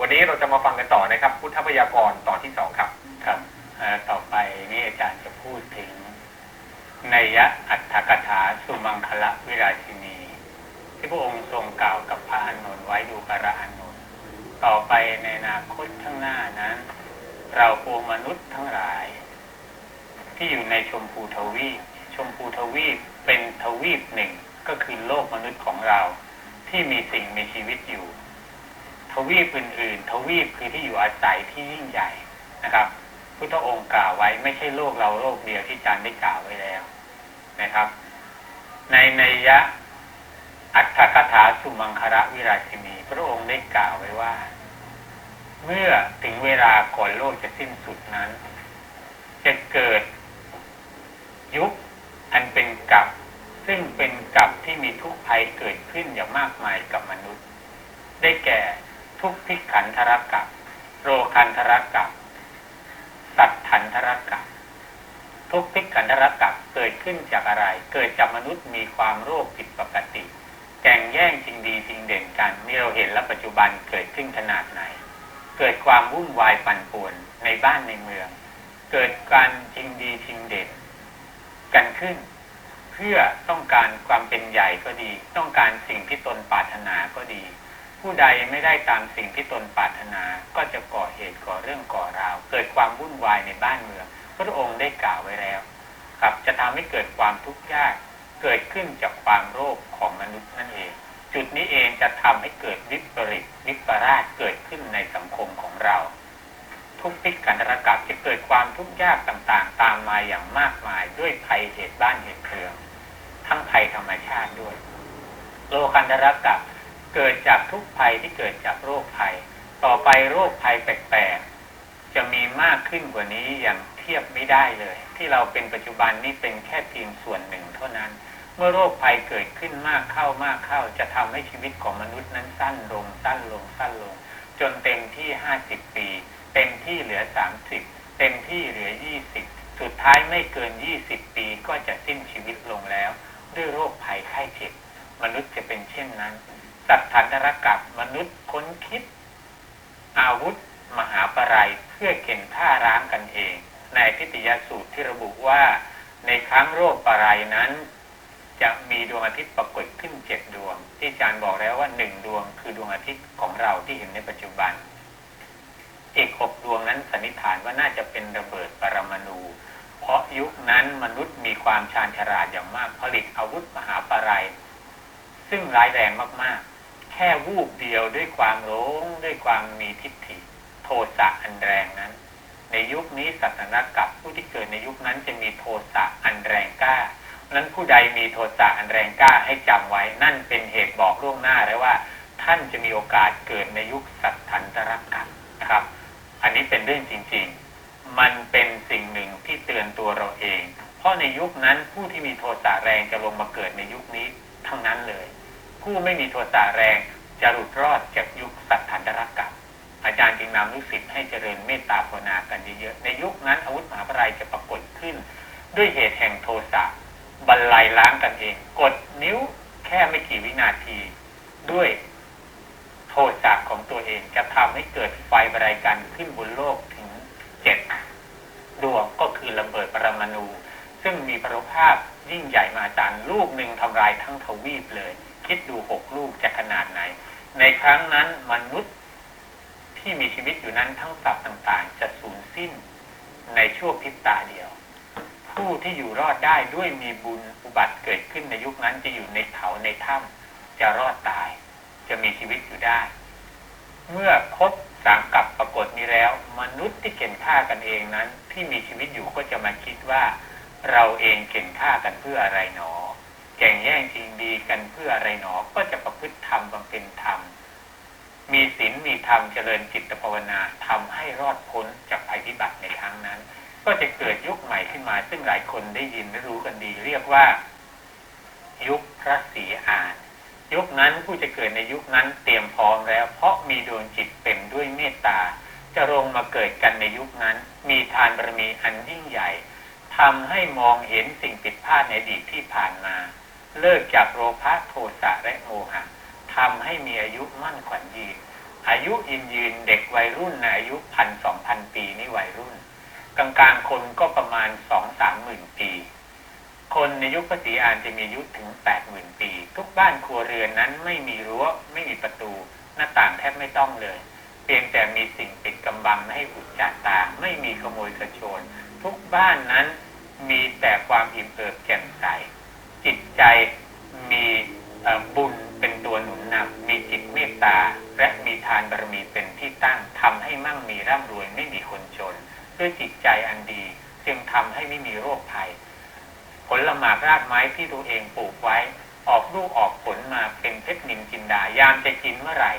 วันนี้เราจะมาฟังกันต่อนะครับ พุทธพยากรณ์ตอนที่สองครับ ครับเอ่อต่อไปนี่อาจารย์จะพูดถึงนัยยะอัตถกถาสุมังคละวิราชินี ที่พระองค์ทรงกล่าวกับพระอานนท์ไว้ดูกระอานนท์ต่อไปในอนาคตข้างหน้านั้น เราปวงมนุษย์ทั้งหลาย ที่อยู่ในชมพูทวีปชมพูทวีปเป็นทวีปหนึ่งก็คือโลกมนุษย์ของเราที่มีสิ่งมีชีวิตอยู่ ทวีปอื่น ๆ ทวีปคือที่อยู่อาศัยที่ยิ่งใหญ่นะครับ พุทธองค์กล่าวไว้ไม่ใช่โลกเราโลกเดียวที่อาจารย์ได้กล่าวไว้แล้วนะครับ ในนัยยะอัตถกถาสุมังคระวิราชินี พระองค์ได้กล่าวไว้ว่า เมื่อถึงเวลาก่อนโลกจะสิ้นสุดนั้น จะเกิดยุคอันเป็นกับซึ่งเป็นกับที่มีทุกภัยเกิดขึ้นอย่างมากมายกับมนุษย์ ได้แก่ ทุกพิขันธรกับ โรคันธรกับ สัตถันธรกับ ทุกพิขันธรกับเกิดขึ้นจากอะไร เกิดจากมนุษย์มีความโรคผิดปกติแก่งแย่งชิงดีชิงเด่นกันนี่เราเห็นแล้วปัจจุบันเกิดขึ้นขนาดไหน เกิดความวุ่นวายปั่นป่วนในบ้านในเมือง เกิดการชิงดีชิงเด่น กันขึ้น เพื่อต้องการความเป็นใหญ่ก็ดี ต้องการสิ่งที่ตนปรารถนาก็ดี ผู้ใดไม่ได้ตามสิ่งที่ตนปรารถนา ก็จะก่อเหตุก่อเรื่องก่อราว เกิดความวุ่นวายในบ้านเมือง พระองค์ได้กล่าวไว้แล้ว ครับจะทำให้เกิดความทุกข์ยาก เกิดขึ้นจากความโรคของมนุษย์นั่นเอง จุดนี้เองจะทำให้เกิดวิปริตวิปราชเกิดขึ้นในสังคมของเรา ทุกพิกกันตรกับจะเกิดความทุกข์ยากต่างๆ ตามมาอย่างมากมายด้วยภัยเหตุบ้านเหตุเมือง ทั้งภัยธรรมชาติด้วย โลกันตรกับ เกิดจากทุกภัยที่เกิดจากโรคภัย ต่อไปโรคภัยแปลกๆ จะมีมากขึ้นกว่านี้อย่างเทียบไม่ได้เลย ที่เราเป็นปัจจุบันนี้เป็นแค่เพียงส่วนหนึ่งเท่านั้น เมื่อโรคภัยเกิดขึ้นมากเข้ามากเข้า จะทำให้ชีวิตของมนุษย์นั้นสั้นลงสั้นลงสั้นลง จนเต็มที่ห้าสิบปีเต็มที่เหลือสามสิบเต็มที่เหลือยี่สิบสุดท้ายไม่เกินยี่สิบปีก็จะสิ้นชีวิตลงแล้ว ด้วยโรคภัยไข้เจ็บมนุษย์จะเป็นเช่นนั้น สัตว์ฐานตรกับมนุษย์ค้นคิด อาวุธ มหาปรายเพื่อเข็นฆ่าร้างกันเอง ในพิทยาสูตรที่ระบุว่า ในครั้งโรคปรายนั้น จะมีดวงอาทิตย์ปรากฏขึ้นเจ็ดดวง ที่อาจารย์บอกแล้วว่าหนึ่งดวงคือดวงอาทิตย์ของเราที่เห็นในปัจจุบันอีกหกดวงนั้นสันนิษฐานว่าน่าจะเป็นระเบิดปรมาณูเพราะยุคนั้นมนุษย์มีความชาญฉลาดอย่างมากผลิตอาวุธมหาปรายซึ่งร้ายแรงมากๆ แค่วูบเดียวด้วยความหลงด้วยความมีทิฏฐิโทสะอันแรงนั้น ในยุคนี้สัตนกับผู้ที่เกิดในยุคนั้นจะมีโทสะอันแรงกล้าเพราะฉะนั้นผู้ใดมีโทสะอันแรงกล้าให้จำไว้ นั่นเป็นเหตุบอกล่วงหน้าแล้วว่า ท่านจะมีโอกาสเกิดในยุคสัตทันตรกับนะครับ อันนี้เป็นเรื่องจริง ๆ มันเป็นสิ่งหนึ่งที่เตือนตัวเราเอง เพราะในยุคนั้นผู้ที่มีโทสะแรงจะลงมาเกิดในยุคนี้ทั้งนั้นเลย ผู้ไม่มีโทสะแรง จะหลุดรอดจากยุคสัตทันตรกับอาจารย์จึงนำลูกศิษย์ให้เจริญเมตตาภาวนากันเยอะๆในยุคนั้นอาวุธมหาปรายจะปรากฏขึ้น ด้วยเหตุแห่งโทสะบรรลัยล้างกันเอง กดนิ้วแค่ไม่กี่วินาที ด้วยโทสะของตัวเองจะทำให้เกิดไฟบรรยกันขึ้นบนโลกถึงเจ็ดดวงก็คือระเบิดปรมาณูซึ่งมีพนุภาพยิ่งใหญ่มหาศาลลูกหนึ่งทำลายทั้งทวีปเลย คิดดูหกลูกจะขนาดไหน ในครั้งนั้นมนุษย์ที่มีชีวิตอยู่นั้นทั้งสัตว์ต่างๆ จะสูญสิ้นในช่วงพริบตาเดียว ผู้ที่อยู่รอดได้ด้วยมีบุญอุบัติเกิดขึ้นในยุคนั้นจะอยู่ในเขาในถ้ำจะรอดตาย จะมีชีวิตอยู่ได้ เมื่อพบสามกับปรากฏนี้แล้ว มนุษย์ที่เข็นฆ่ากันเองนั้น ที่มีชีวิตอยู่ก็จะมาคิดว่า เราเองเข็นฆ่ากันเพื่ออะไรหนอ แก่งแย่งชิงดีกันเพื่ออะไรหนอ ก็จะประพฤติธรรมบำเพ็ญธรรม มีศีลมีธรรมเจริญจิตภาวนาทำให้รอดพ้นจากภัยพิบัติในครั้งนั้น ก็จะเกิดยุคใหม่ขึ้นมา ซึ่งหลายคนได้ยินและรู้กันดี เรียกว่า ยุคพระศรีอานยุคนั้นผู้จะเกิดในยุคนั้นเตรียมพร้อมแล้ว เพราะมีดวงจิตเต็มด้วยเมตตา จะลงมาเกิดกันในยุคนั้น มีทานบารมีอันยิ่งใหญ่ทำให้มองเห็นสิ่งผิดพลาดในอดีตที่ผ่านมา เลิกจากโลภะโทสะและโมหะทำให้มีอายุมั่นขวัญยืนอายุยืนยืนเด็กวัยรุ่นนะอายุพันสองพันปีนี่วัยรุ่น กลางกลางๆคนก็ประมาณสองสามหมื่นปี คนในยุคพระศรีอานจะมีอายุถึงแปดหมื่นปี ทุกบ้านครัวเรือนนั้นไม่มีรั้วไม่มีประตู หน้าต่างแทบไม่ต้องเลย เพียงแต่มีสิ่งปิดกำบังไม่ให้อุจจาตาไม่มีขโมยกระโจนทุกบ้านนั้นมีแต่ความอิ่มเอิบแจ่มใส จิตใจมีบุญเป็นตัวหนุนนำมีจิตเมตตา และมีทานบารมีเป็นที่ตั้งทำให้มั่งมีร่ำรวยไม่มีคนจน ด้วยจิตใจอันดีจึงทำให้ไม่มีโรคภัย ผลหมากรากไม้ที่ตัวเองปลูกไว้ ออกลูกออกผลมาเป็นเพชรนินจินดายามจะกินเมื่อไหร่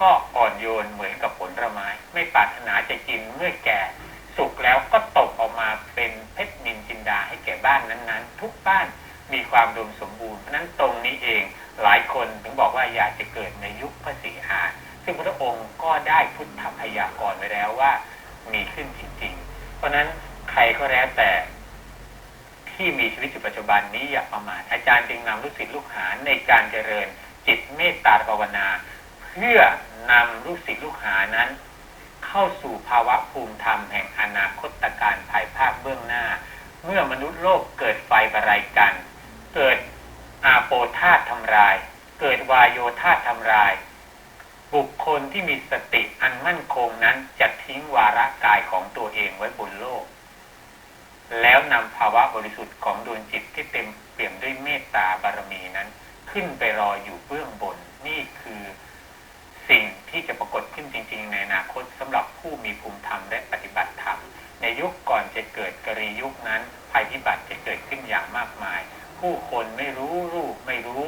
ก็อ่อนโยนเหมือนกับผลละไม้ ไม่ปรารถนาจะกินเมื่อแก่ สุกแล้วก็ตกออกมาเป็นเพชรนินจินดาให้แก่บ้านนั้นๆ ทุกบ้าน มีความรวมสมบูรณ์เพราะนั้นตรงนี้เองหลายคนถึงบอกว่าอยากจะเกิดในยุคพระศรีอาซึ่งพระองค์ก็ได้พุทธพยากรณ์ไว้แล้วว่ามีขึ้นจริง ๆ เพราะนั้นใครก็แล้วแต่ ที่มีชีวิตอยู่ปัจจุบันนี้อย่าประมาทอาจารย์จึงนำลูกศิษย์ลูกหาในการเจริญจิตเมตตาภาวนา เพื่อนำลูกศิษย์ลูกหานั้น เข้าสู่ภาวะภูมิธรรมแห่งอนาคตการภายภาคเบื้องหน้า เมื่อมนุษย์โลกเกิดไฟบรายกัน เกิดอาโปธาตทำลาย เกิดวายโยธาตทำลาย บุคคลที่มีสติอันมั่นคงนั้นจะทิ้งวาระกายของตัวเองไว้บนโลก แล้วนำภาวะบริสุทธิ์ของดวงจิตที่เต็มเปี่ยมด้วยเมตตาบารมีนั้น ขึ้นไปรออยู่เบื้องบนนี่คือสิ่งที่จะปรากฏขึ้นจริง ๆ ในอนาคตสำหรับผู้มีภูมิธรรมและปฏิบัติธรรม ในยุคก่อนจะเกิดกรียุคนั้นภัยพิบัติจะเกิดขึ้นอย่างมากมาย ผู้คนไม่รู้ลูกไม่รู้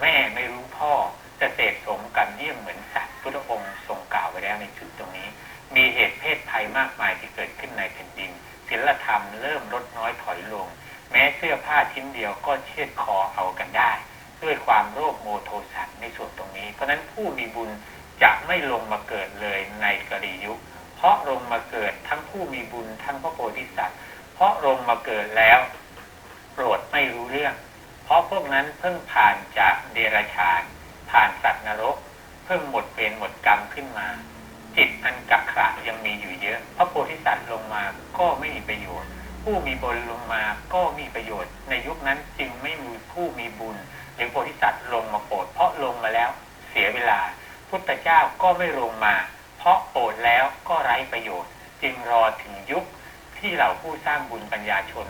แม่ไม่รู้พ่อจะเสพสมกันเยี่ยมเหมือนสัตว์พุทธองค์ทรงกล่าวไว้แล้วในจุดตรงนี้ มีเหตุเพศภัยมากมายที่เกิดขึ้นในแผ่นดินศิลธรรมเริ่มลดน้อยถอยลง แม้เสื้อผ้าชิ้นเดียวก็เชือดคอเอากันได้ ด้วยความโรคโมโทสันในส่วนตรงนี้ เพราะฉะนั้นผู้มีบุญจะไม่ลงมาเกิดเลยในกรียุค เพราะลงมาเกิดทั้งผู้มีบุญทั้งพระโพธิสัตว์ เพราะลงมาเกิดแล้ว โปรดไม่รู้เรื่อง เพราะพวกนั้นเพิ่งผ่านจากเดรัจฉาน ผ่านสัตว์นรก เพิ่งหมดเวรหมดกรรมขึ้นมา จิตอันกักขระยังมีอยู่เยอะ พระโพธิสัตว์ลงมาก็ไม่มีประโยชน์ ผู้มีบุญลงมาก็มีประโยชน์ ในยุคนั้นจึงไม่มีผู้มีบุญหรือโพธิสัตว์ลงมาโปรดเพราะลงมาแล้วเสียเวลา พุทธเจ้าก็ไม่ลงมา เพราะโปรดแล้วก็ไร้ประโยชน์ จึงรอถึงยุคที่เหล่าผู้สร้างบุญปัญญาชน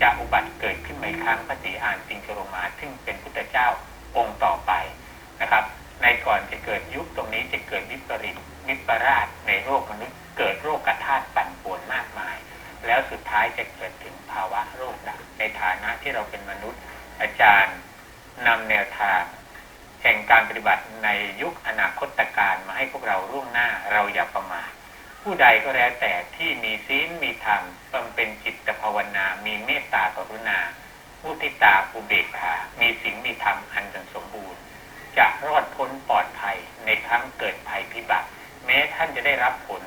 จะอุบัติเกิดขึ้นใหม่ครั้งพระศรีอานจึงจะลงมาซึ่งเป็นพุทธเจ้าองค์ต่อไปนะครับ ในก่อนจะเกิดยุคตรงนี้จะเกิดวิปริตวิปราชในโลกมนุษย์เกิดโรคกระธาตปั่นป่วนมากมาย แล้วสุดท้ายจะเกิดถึงภาวะโรคดับในฐานะที่เราเป็นมนุษย์ อาจารย์นำแนวทางแห่งการปฏิบัติในยุคอนาคตการมาให้พวกเราร่วงหน้าเราอย่าประมาท ผู้ใดก็แล้วแต่ที่มีศีลมีธรรมบำเป็นจิตภาวนา มีเมตตากรุณามุทิตาอุเบกขา มีศีลมีธรรมอันเป็นสมบูรณ์ จะรอดพ้นปลอดภัยในครั้งเกิดภัยพิบัติ แม้ท่านจะได้รับผล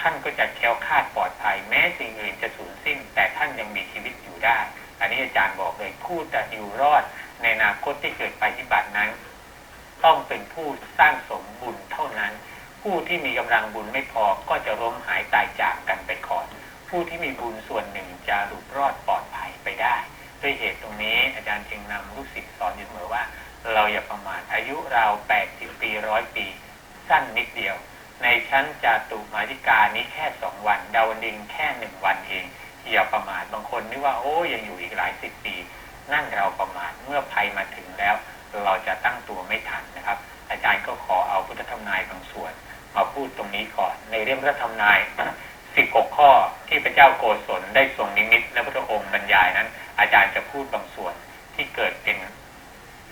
ท่านก็จะแคล้วคลาดปลอดภัย แม้สิ่งอื่นจะสูญสิ้น แต่ท่านยังมีชีวิตอยู่ได้ อันนี้อาจารย์บอกเลยผู้จะอยู่รอดในอนาคตที่เกิดภัยพิบัตินั้น ต้องเป็นผู้สร้างสมบุญเท่านั้น ผู้ที่มีกำลังบุญไม่พอก็จะล้มหายตายจากกันไปก่อน ผู้ที่มีบุญส่วนหนึ่งจะหลุดรอดปลอดภัยไปได้ ด้วยเหตุตรงนี้อาจารย์จึงนำลูกศิษย์สอนอยู่เสมอว่า เราอย่าประมาทอายุเรา80ปีร้อยปี สั้นนิดเดียว ในชั้นจาตุมาติกานี้แค่สองวัน ดาวดิงแค่หนึ่งวันเองอย่าประมาทบางคนนึกว่าโอ้ยังอยู่อีกหลายสิบปี นั่นเราประมาทเมื่อภัยมาถึงแล้ว เราจะตั้งตัวไม่ทันนะครับ อาจารย์ก็ขอเอาพุทธธรรมนายบางส่วน มาพูดตรงนี้ก่อน ในเรื่องพระธรรมนาย16ข้อที่พระเจ้าโกศลได้ทรงนิมิตและพระองค์บรรยายนั้น อาจารย์จะพูดบางส่วนที่เกิดเป็น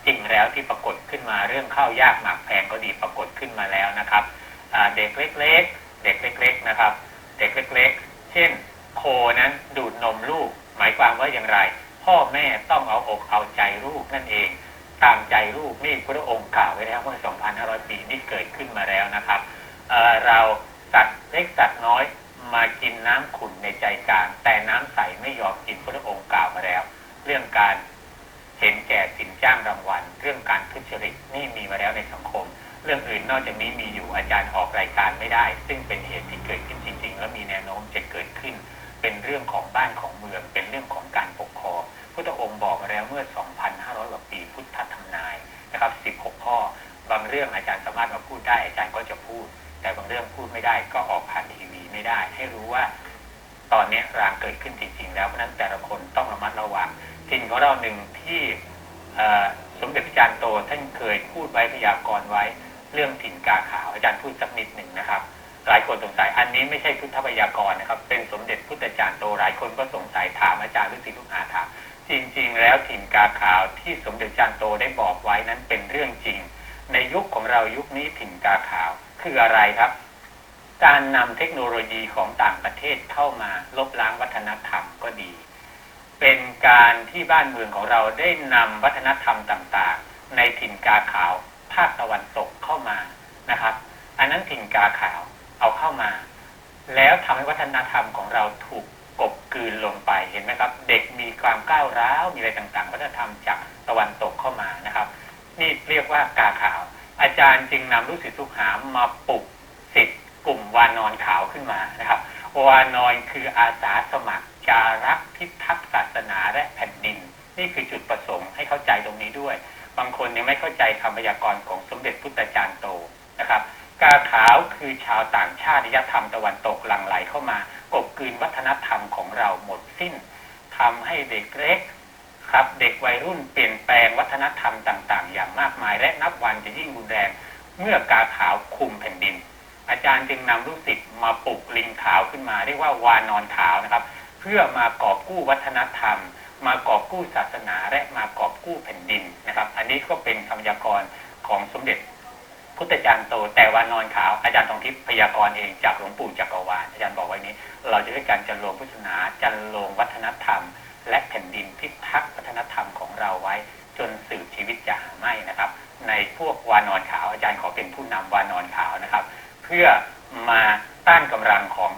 จริงแล้วที่ปรากฏขึ้นมาเรื่องข้าวยากหมากแพงก็ดีปรากฏขึ้นมาแล้วนะครับเด็กเล็ก ๆ เด็กเล็ก ๆนะครับ เด็กเล็ก ๆ เช่น โคนั้นดูดนมลูก หมายความว่าอย่างไร พ่อแม่ต้องเอาอกเอาใจลูกนั่นเองตามใจลูกนี่พระองค์กล่าวไว้แล้วเมื่อ 2,500 ปีนี่เกิดขึ้นมาแล้วนะครับ เราสัตว์เล็กสัตว์น้อยมากินน้ำขุ่นในใจกลางแต่น้ำใสไม่ยอมกินพระองค์กล่าวมาแล้ว เรื่องการเห็นแก่สินจ้างรางวัล เรื่องการทุจริตนี่มีมาแล้วในสังคม เรื่องอื่นนอกจากนี้มีอยู่อาจารย์ออกรายการไม่ได้ ซึ่งเป็นเหตุที่เกิดขึ้นจริง ๆ และมีแนวโน้มจะเกิดขึ้น เป็นเรื่องของบ้านของเมือง เป็นเรื่องของการปกครองพุทธองค์บอกมาแล้วเมื่อ 2,500 กว่าปีพุทธทำนายนะครับ 16 ข้อบางเรื่องอาจารย์สามารถมาพูดได้อาจารย์ก็จะพูด ไม่ได้ ก็ออกผ่านทีวีไม่ได้ ให้รู้ว่า ตอนนี้รางเกิดขึ้นจริงๆ แล้วเพราะนั้นแต่ละคนต้องระมัดระวังถิ่นของเราหนึ่งที่สมเด็จพระจารย์โตท่านเคยพูดไว้พยากรณ์ไว้เรื่องถิ่นกาขาวอาจารย์พูดสักนิดหนึ่งนะครับ หลายคนสงสัยอันนี้ไม่ใช่พุทธพยากรณ์นะครับ เป็นสมเด็จพุทธจารย์โตหลายคนก็สงสัยถามอาจารย์หรือศิษย์ลูกหาถามจริงๆ แล้วถิ่นกาขาวที่สมเด็จจารย์โตได้บอกไว้นั้นเป็นเรื่องจริง ในยุคของเรายุคนี้ถิ่นกาขาวคืออะไรครับ การนำเทคโนโลยีของต่างประเทศเข้ามาลบล้างวัฒนธรรมก็ดี เป็นการที่บ้านเมืองของเราได้นำวัฒนธรรมต่างๆ ในถิ่นกาขาวภาคตะวันตกเข้ามานะครับ อันนั้นถิ่นกาขาวเอาเข้ามา แล้วทำให้วัฒนธรรมของเราถูกกบกืนลงไปเห็นไหมครับ เด็กมีความก้าวร้าวมีอะไรต่างๆ วัฒนธรรมจากตะวันตกเข้ามานะครับ นี่เรียกว่ากาขาว อาจารย์จึงนำลูกศิษย์ลูกหามาปลุก กลุ่มวานอนขาวขึ้นมานะครับวานอนคืออาสาสมัครจารักพิทักษ์ศาสนาและแผ่นดิน นี่คือจุดประสงค์ให้เข้าใจตรงนี้ด้วย บางคนยังไม่เข้าใจคำพยากรณ์ของสมเด็จพุทธจารย์โตนะครับกาขาวคือชาวต่างชาตินิยธรรมตะวันตกหลั่งไหลเข้ามากบกลืนวัฒนธรรมของเราหมดสิ้นทำให้เด็กเล็กครับเด็กวัยรุ่นเปลี่ยนแปลงวัฒนธรรมต่าง ๆ อย่างมากมาย และนับวันจะยิ่งรุนแรง เมื่อกาขาวคุมแผ่นดิน อาจารย์จึงนำลูกศิษย์มาปลุกลิงขาวขึ้นมา เรียกว่าวานอนขาวนะครับ เพื่อมากอบกู้วัฒนธรรม มากอบกู้ศาสนาและมากอบกู้แผ่นดินนะครับ อันนี้ก็เป็นคำพยากรณ์ของสมเด็จพุทธจารย์โตแต่วานอนขาวอาจารย์ทองทิพย์พยากรณ์เองจากหลวงปู่จักรวาลอาจารย์บอกไว้นี้ เราจะด้วยการจันโลงพุทธศาสนาจันโลงวัฒนธรรม และแผ่นดินพิทักษ์วัฒนธรรมของเราไว้ จนสืบชีวิตจะหาไม่นะครับ ในพวกวานอนขาวอาจารย์ขอเป็นผู้นำวานอนขาวนะครับ เพื่อมาต้านกำลังของ